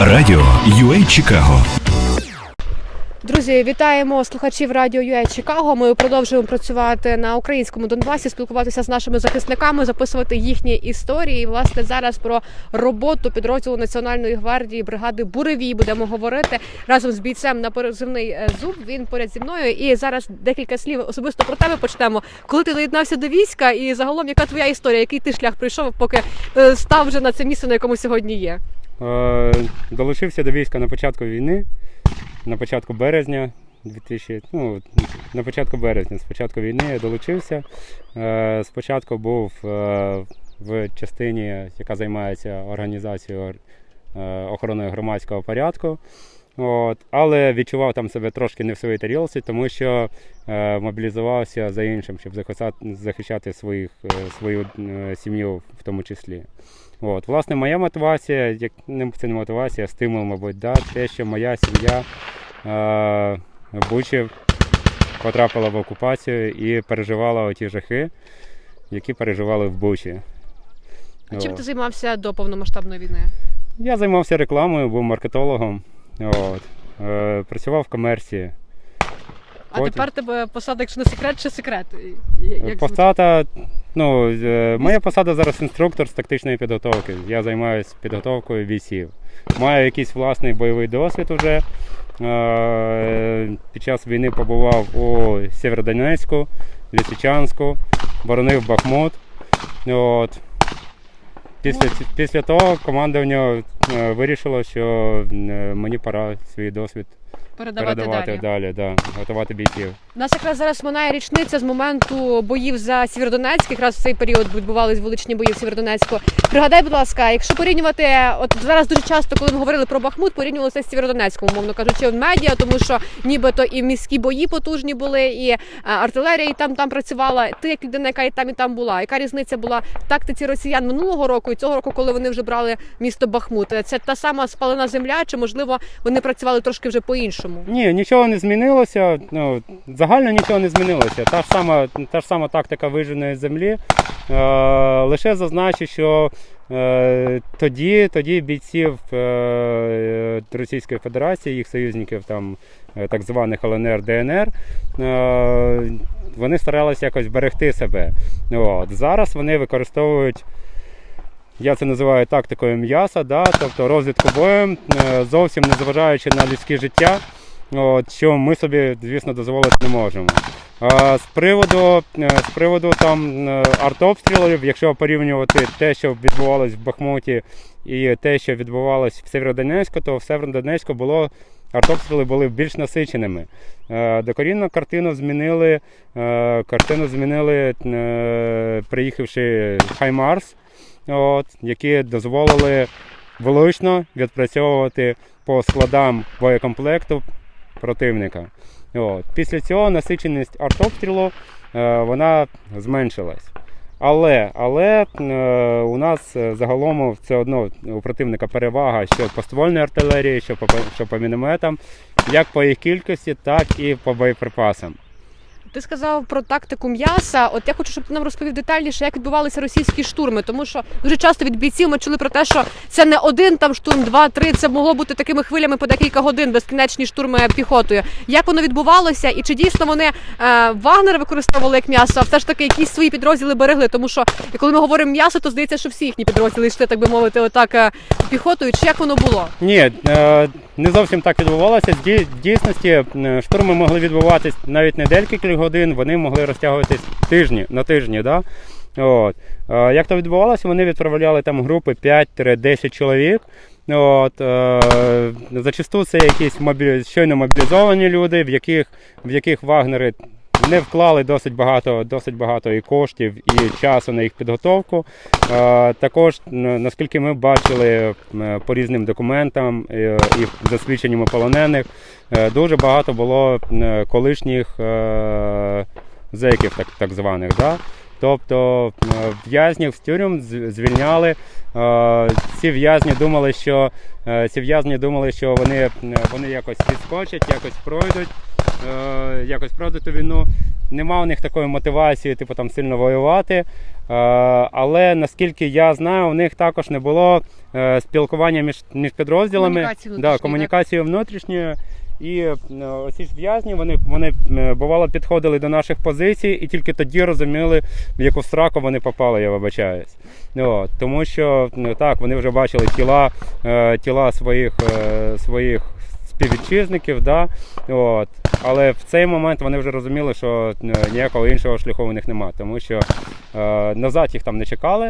Радіо UA Чикаго Друзі, вітаємо слухачів радіо UA Чикаго. Ми продовжуємо працювати на українському Донбасі, спілкуватися з нашими захисниками, записувати їхні історії. І, власне, зараз про роботу підрозділу Національної гвардії бригади Буревій будемо говорити разом з бійцем на перезивний е, зуб. Він поряд зі мною. І зараз декілька слів особисто про тебе почнемо. Коли ти доєднався до війська, і загалом, яка твоя історія? Який ти шлях пройшов, поки е, став вже на це місце, на якому сьогодні є? Е, Долучився до війська на початку війни, на початку березня 2000, ну, на початку березня, з початку війни я долучився. Е, Спочатку був е, в частині, яка займається організацією охорони громадського порядку. От, але відчував там себе трошки не в своїй тарілці, тому що е, мобілізувався за іншим, щоб захищати, захищати своїх, е, свою е, сім'ю в тому числі. От, власне, моя мотивація, як не це не мотивація, а стимул, мабуть, да, те, що моя сім'я е, в Бучі потрапила в окупацію і переживала оті жахи, які переживали в Бучі. А чим ти займався до повномасштабної війни? Я займався рекламою, був маркетологом. От. Е, працював в комерції. А Потім- тепер тебе посада, якщо не секрет, чи секрет? Як? Посада, ну, е, моя посада зараз інструктор з тактичної підготовки. Я займаюся підготовкою бійців. Маю якийсь власний бойовий досвід уже. Е, Під час війни побував у Сєвєродонецьку, Лісичанську, боронив Бахмут. От. Після, після того команда в нього вирішила, що е, мені пора свій досвід передавати, передавати далі. далі, да, готувати бійців. У нас якраз зараз минає річниця з моменту боїв за Сєвєродонецьк. Якраз в цей період відбувались вуличні бої в Сєвєродонецьку. Пригадай, будь ласка, якщо порівнювати, от зараз дуже часто, коли ми говорили про Бахмут, порівнювалося з Сєвєродонецьком, умовно кажучи, в медіа, тому що нібито і міські бої потужні були, і е, артилерія і там там працювала. Ти як людина, яка і там і там була. Яка різниця була в тактиці росіян минулого року і цього року, коли вони вже брали місто Бахмут? Це та сама спалена земля, чи можливо вони працювали трошки вже по-іншому? Ні, нічого не змінилося. Ну, загально нічого не змінилося. Та ж сама, та ж сама тактика виженої землі. Е, лише зазначу, що е, тоді, тоді бійців е, Російської Федерації, їх союзників, там, е, так званих ЛНР, ДНР, е, вони старалися якось берегти себе. От. Зараз вони використовують. Я це називаю тактикою м'яса, да? тобто розвідку боєм, е, зовсім не зважаючи на людське життя, от, що ми собі, звісно, дозволити не можемо. З приводу, е, з приводу там е, артобстрілів, якщо порівнювати те, що відбувалось в Бахмуті, і те, що відбувалось в Северодонецьку, то в Северодонецьку було артобстріли були більш насиченими. Е, Докорінно картину змінили, картину змінили, приїхавши Хаймарс які дозволили влучно відпрацьовувати по складам боєкомплекту противника. От. Після цього насиченість артобстрілу е, вона зменшилась. Але, але е, у нас е, загалом все одно у противника перевага що по ствольній артилерії, що по, що по мінометам, як по їх кількості, так і по боєприпасам. Ти сказав про тактику м'яса. От я хочу, щоб ти нам розповів детальніше, як відбувалися російські штурми, тому що дуже часто від бійців ми чули про те, що це не один там штурм, два, три. Це могло бути такими хвилями по декілька годин, безкінечні штурми піхотою. Як воно відбувалося, і чи дійсно вони е, Вагнер використовували як м'ясо, а все ж таки якісь свої підрозділи берегли? Тому що коли ми говоримо м'ясо, то здається, що всі їхні підрозділи йшли, так би мовити, отак е, піхотою. Чи як воно було? Ні, е, не зовсім так відбувалося. В дійсності е, штурми могли відбуватись навіть не декілька годин, вони могли розтягуватись тижні на тижні. Да? От. Е, Як то відбувалося, вони відправляли там групи 5-10 чоловік. От, е, зачасту це якісь мобілі... щойно мобілізовані люди, в яких, в яких вагнери не вклали досить багато, досить багато і коштів, і часу на їх підготовку. Е, Також, наскільки ми бачили по різним документам е, і засвідченнями полонених, е, дуже багато було колишніх зеків, так, так званих. Да? Тобто в'язнів з тюрем звільняли. Ці в'язні думали, що ці в'язні думали, що вони, вони якось відскочать, якось пройдуть. Е, якось продати війну. Нема у них такої мотивації, типу там сильно воювати. Е, але наскільки я знаю, у них також не було е, спілкування між, між підрозділами. Комунікації да, комунікації внутрішньої. І е, оці ж в'язні вони, вони е, бувало підходили до наших позицій і тільки тоді розуміли, в яку сраку вони попали, я вибачаюсь. От, тому що ну, так, вони вже бачили тіла, е, тіла своїх, е, своїх співвітчизників, да? От. Але в цей момент вони вже розуміли, що е, ніякого іншого шляху у них немає, тому що е, назад їх там не чекали.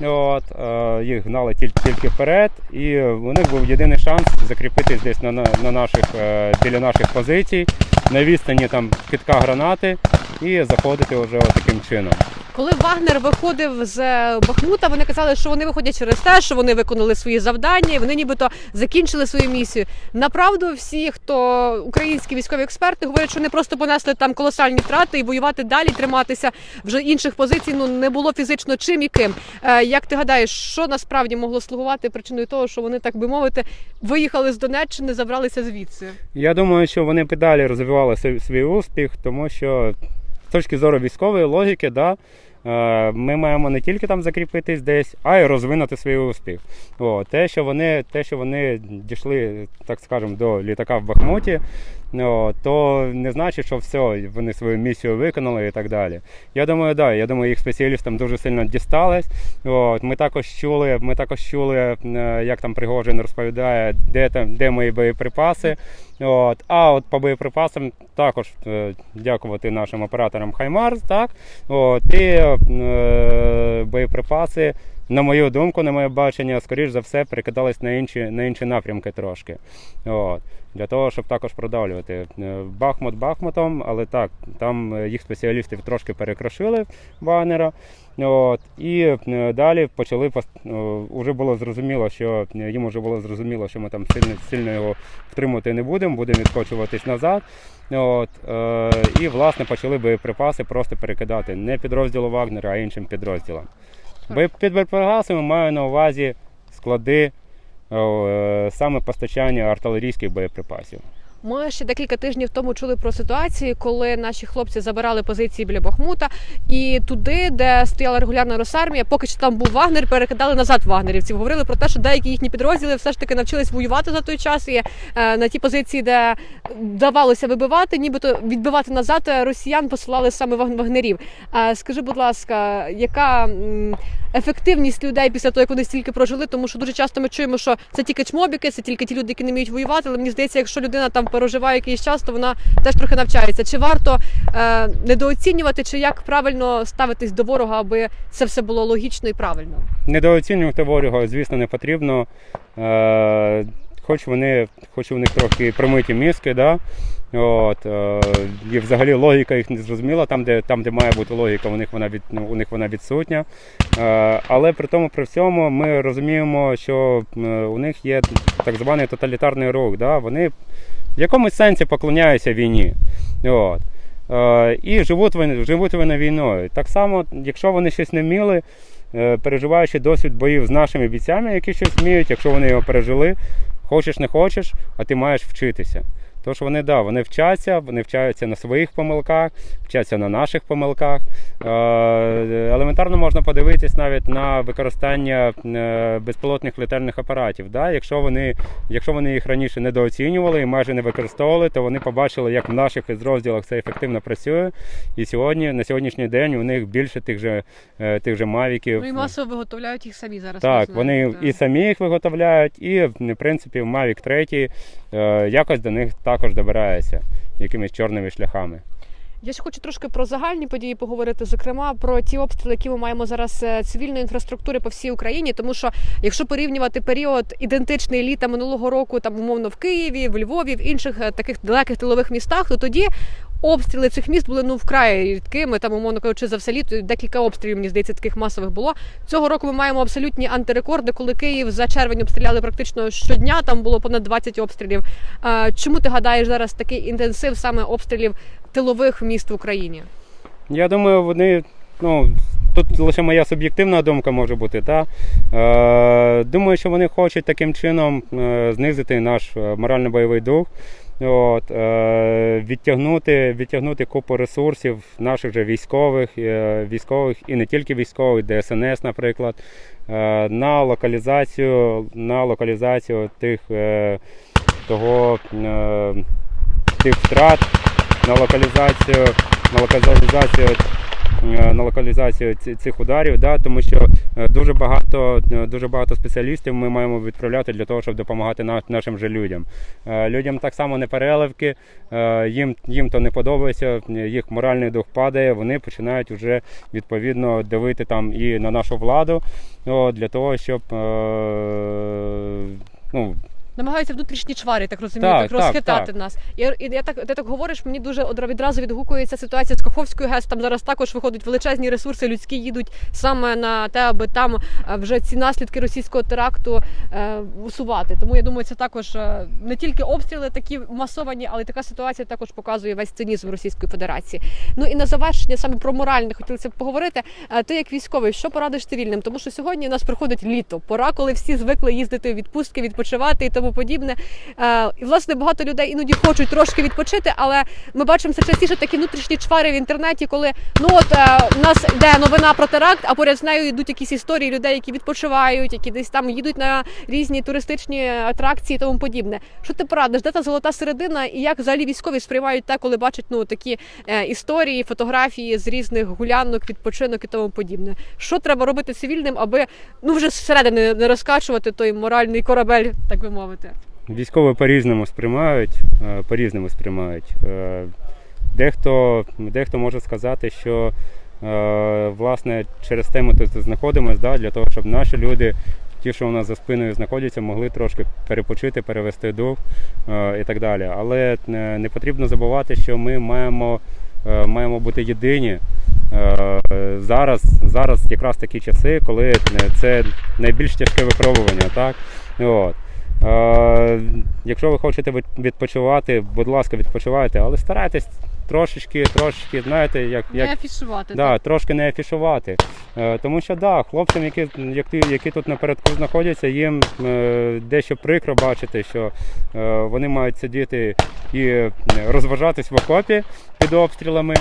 От, е, їх гнали тільки, тільки вперед, і у них був єдиний шанс закріпитись десь на, на, на наших, е, біля наших позицій, на відстані там китка гранати і заходити вже таким чином. Коли Вагнер виходив з е, Бахмута, вони казали, що вони виходять через те, що вони виконали свої завдання, і вони нібито закінчили свою місію. Направду, всі, хто українські військові експерти, говорять, що вони просто понесли там колосальні втрати і воювати далі, триматися вже інших позицій ну не було фізично чим і ким. Е, як ти гадаєш, що насправді могло слугувати причиною того, що вони, так би мовити, виїхали з Донеччини, забралися звідси? Я думаю, що вони б далі розвивали свій, свій успіх, тому що з точки зору військової логіки, да, ми маємо не тільки там закріпитись десь, а й розвинути свій успіх. О, те, що вони, те, що вони дійшли, так скажемо, до літака в Бахмуті, то не значить, що все, вони свою місію виконали і так далі. Я думаю, да, я думаю, їх спеціалістам дуже сильно дісталось. От, ми також чули, ми також чули, е, як там Пригожин розповідає, де там, де мої боєприпаси. От, а от по боєприпасам також е, дякувати нашим операторам Хаймарс, так? От, і е, боєприпаси, на мою думку, на моє бачення, скоріш за все, перекидались на інші, на інші напрямки трошки. От, для того, щоб також продавлювати. Е, Бахмут Бахмутом, але так, там е, їх спеціалістів трошки перекрошили Вагнера. От, і е, далі почали уже було зрозуміло, що їм вже було зрозуміло, що ми там сильно, сильно його втримувати не будемо, будемо відкочуватись назад. От, і власне почали боєприпаси просто перекидати не підрозділу Вагнера, а іншим підрозділам. Під боєприпасами маю на увазі склади е, саме постачання артилерійських боєприпасів. Ми ще декілька тижнів тому чули про ситуації, коли наші хлопці забирали позиції біля Бахмута, і туди, де стояла регулярна Росармія, поки що там був Вагнер, перекидали назад вагнерівців. Говорили про те, що деякі їхні підрозділи все ж таки навчились воювати за той час. І е, на ті позиції, де вдавалося вибивати, нібито відбивати назад, е, росіян посилали саме ваг- вагнерів. Е, скажи, будь ласка, яка ефективність людей після того, як вони стільки прожили? Тому що дуже часто ми чуємо, що це тільки чмобіки, це тільки ті люди, які не вміють воювати. Але мені здається, якщо людина там переживає якийсь час, то вона теж трохи навчається. Чи варто е, недооцінювати, чи як правильно ставитись до ворога, аби це все було логічно і правильно? Недооцінювати ворога, звісно, не потрібно. Е, хоч вони, хоч у них трохи промиті мізки, да? От, е, і взагалі логіка їх не зрозуміла, там, де, там, де має бути логіка, у них вона, від, ну, у них вона відсутня. Е, але при тому, при всьому, ми розуміємо, що е, у них є так званий тоталітарний рух. Да? Вони в якомусь сенсі поклоняються війні. От. Е, і живуть вони, живуть вони війною. Так само, якщо вони щось не вміли, е, переживаючи досвід боїв з нашими бійцями, які щось вміють, якщо вони його пережили, хочеш не хочеш, а ти маєш вчитися. Тож вони да, вони вчаться, вони вчаться на своїх помилках, вчаться на наших помилках. Е, елементарно можна подивитись навіть на використання е, безпілотних літальних апаратів. Да? Якщо, вони, якщо вони їх раніше недооцінювали і майже не використовували, то вони побачили, як в наших підрозділах це ефективно працює. І сьогодні, на сьогоднішній день у них більше тих же, е, тих же мавіків. Ну і масово виготовляють їх самі зараз. Так, вони і самі їх виготовляють, і в принципі Mavic 3 е, якось до них також добирається якимись чорними шляхами. Я ще хочу трошки про загальні події поговорити, зокрема про ті обстріли, які ми маємо зараз е, цивільної інфраструктури по всій Україні. Тому що якщо порівнювати період ідентичний літа минулого року, там умовно в Києві, в Львові, в інших е, таких далеких тилових містах, то тоді. Обстріли цих міст були ну вкрай рідкими, там, умовно кажучи, за все літо декілька обстрілів, мені здається, таких масових було. Цього року ми маємо абсолютні антирекорди, коли Київ за червень обстріляли практично щодня. Там було понад 20 обстрілів. Чому ти гадаєш зараз такий інтенсив саме обстрілів тилових міст в Україні? Я думаю, вони. Ну, тут лише моя суб'єктивна думка може бути. Та? Е, думаю, що вони хочуть таким чином е, знизити наш е, морально-бойовий дух. От, е, відтягнути, відтягнути купу ресурсів наших же військових, е, військових і не тільки військових, ДСНС, наприклад, е, на локалізацію, на локалізацію тих, е, того, е, тих втрат, на локалізацію, на локалізацію на локалізацію ці- цих ударів, да, тому що е, дуже багато, е, дуже багато спеціалістів ми маємо відправляти для того, щоб допомагати на- нашим же людям. Е, Людям так само не переливки, е, їм, їм то не подобається, їх моральний дух падає, вони починають вже відповідно давити там і на нашу владу для того, щоб е, ну, Намагаються внутрішні чвари, так розумію, Так, так, розхитати так. нас. І, і я так, ти так говориш, мені дуже одра- відразу відгукується ситуація з Каховською ГЕС. Там зараз також виходять величезні ресурси, людські їдуть саме на те, аби там е, вже ці наслідки російського теракту е, усувати. Тому я думаю, це також е, не тільки обстріли такі масовані, але така ситуація також показує весь цинізм Російської Федерації. Ну і на завершення саме про моральне хотілося б поговорити. Е, Ти як військовий, що порадиш цивільним? Тому що сьогодні у нас приходить літо, пора, коли всі звикли їздити у відпустки, відпочивати і тому подібне. Е, І власне багато людей іноді хочуть трошки відпочити, але ми бачимо все частіше такі внутрішні чвари в інтернеті, коли ну от е, у нас йде новина про теракт, а поряд з нею йдуть якісь історії людей, які відпочивають, які десь там їдуть на різні туристичні атракції і тому подібне. Що ти порадиш? Де та золота середина, і як взагалі військові сприймають те, коли бачать ну такі е, історії, фотографії з різних гулянок, відпочинок і тому подібне? Що треба робити цивільним, аби ну вже зсередини не розкачувати той моральний корабель, так би мовити? Військові по-різному сприймають, е, по-різному сприймають. Е, Дехто, дехто може сказати, що е, власне через те ми тут знаходимося, да, для того, щоб наші люди, ті, що у нас за спиною знаходяться, могли трошки перепочити, перевести дух і так далі. Але не потрібно забувати, що ми маємо, маємо бути єдині. Зараз, зараз якраз такі часи, коли це найбільш тяжке випробування. Так? От. Е, якщо ви хочете відпочивати, будь ласка, відпочивайте, але старайтесь трошечки, трошечки, знаєте, як, Не як афішувати. да, трошки не афішувати. Е, тому що да, хлопцям, які, які, які тут напередку знаходяться, їм е, дещо прикро бачити, що вони мають сидіти і розважатись в окопі під обстрілами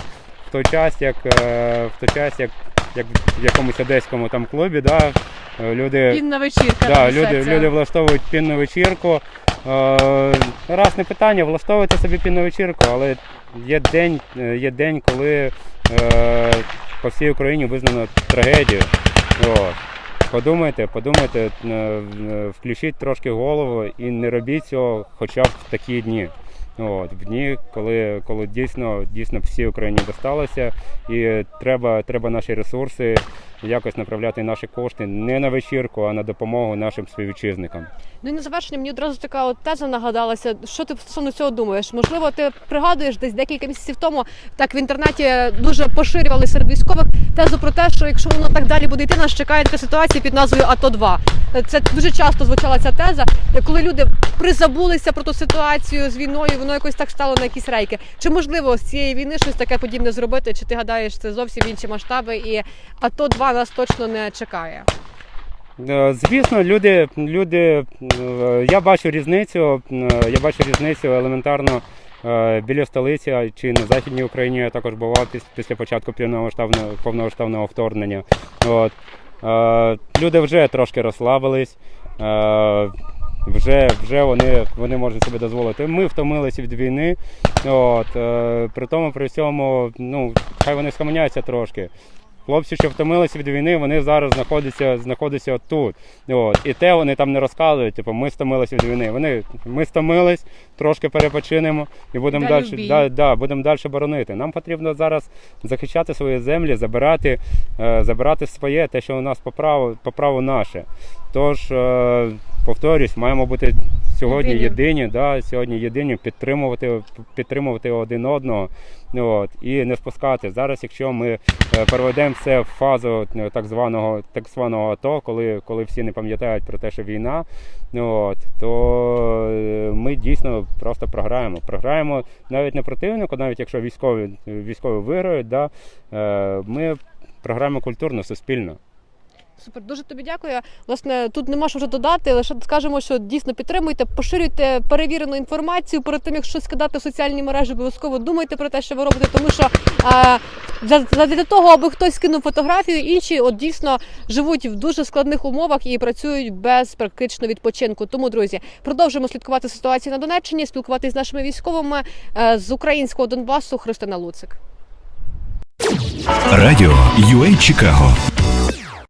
в той час, як в той час, як, як в якомусь одеському там клубі, да, е, люди. Пінна вечірка. Да, люди, люди влаштовують пінну вечірку. Е, раз не питання, влаштовуйте собі пінну вечірку, але є день, е, є день коли по всій Україні визнано трагедію. От. Подумайте, подумайте, включіть трошки голову і не робіть цього хоча б в такі дні. От, в дні, коли, коли дійсно, дійсно всій Україні досталося, і треба, треба наші ресурси якось направляти наші кошти не на вечірку, а на допомогу нашим співвітчизникам. Ну і на завершення мені одразу така от теза нагадалася. Що ти стосовно цього думаєш? Можливо, ти пригадуєш десь декілька місяців тому так в інтернеті дуже поширювали серед військових тезу про те, що якщо воно так далі буде йти, нас чекає така ситуація під назвою АТО 2 Це дуже часто звучала ця теза, коли люди призабулися про ту ситуацію з війною, воно якось так стало на якісь рейки. Чи можливо з цієї війни щось таке подібне зробити? Чи ти гадаєш, це зовсім інші масштаби, і АТО 2 нас точно не чекає? Е, Звісно, люди, люди, е, я бачу різницю, е, я бачу різницю елементарно біля столиці чи на Західній Україні я також бував після початку повномасштабного, вторгнення. От. Люди вже трошки розслабились. Вже, вже вони, вони можуть собі дозволити. Ми втомилися від війни. От, е, при тому, при всьому, ну, хай вони схаменяються трошки. Хлопці, що втомилися від війни, вони зараз знаходяться, знаходяться тут. От. І те вони там не розказують, типу, ми стомилися від війни. Вони, ми стомились, трошки перепочинемо і будемо Далі да, да, будемо далі боронити. Нам потрібно зараз захищати свої землі, забирати, е, забирати своє, те, що у нас по праву, по праву наше. Тож, е, повторюсь, маємо бути сьогодні Єдині. єдині, да, сьогодні єдині, підтримувати, підтримувати один одного от, і не спускати. Зараз, якщо ми е, переведемо все в фазу е, так званого так званого АТО, коли, коли всі не пам'ятають про те, що війна, от, то е, ми дійсно просто програємо. Програємо навіть не противнику, навіть якщо військові, військові виграють, да, ми програємо культурно, суспільно. Супер, дуже тобі дякую. Власне, тут нема що вже додати. Лише скажемо, що дійсно підтримуйте, поширюйте перевірену інформацію перед тим, як щось скидати в соціальні мережі. Обов'язково думайте про те, що ви робите, тому що е, за- задля того, аби хтось скинув фотографію, інші от дійсно живуть в дуже складних умовах і працюють без практично відпочинку. Тому, друзі, продовжуємо слідкувати ситуацію на Донеччині, спілкуватися з нашими військовими е, з українського Донбасу. Христина Луцик. Радіо UA Чикаго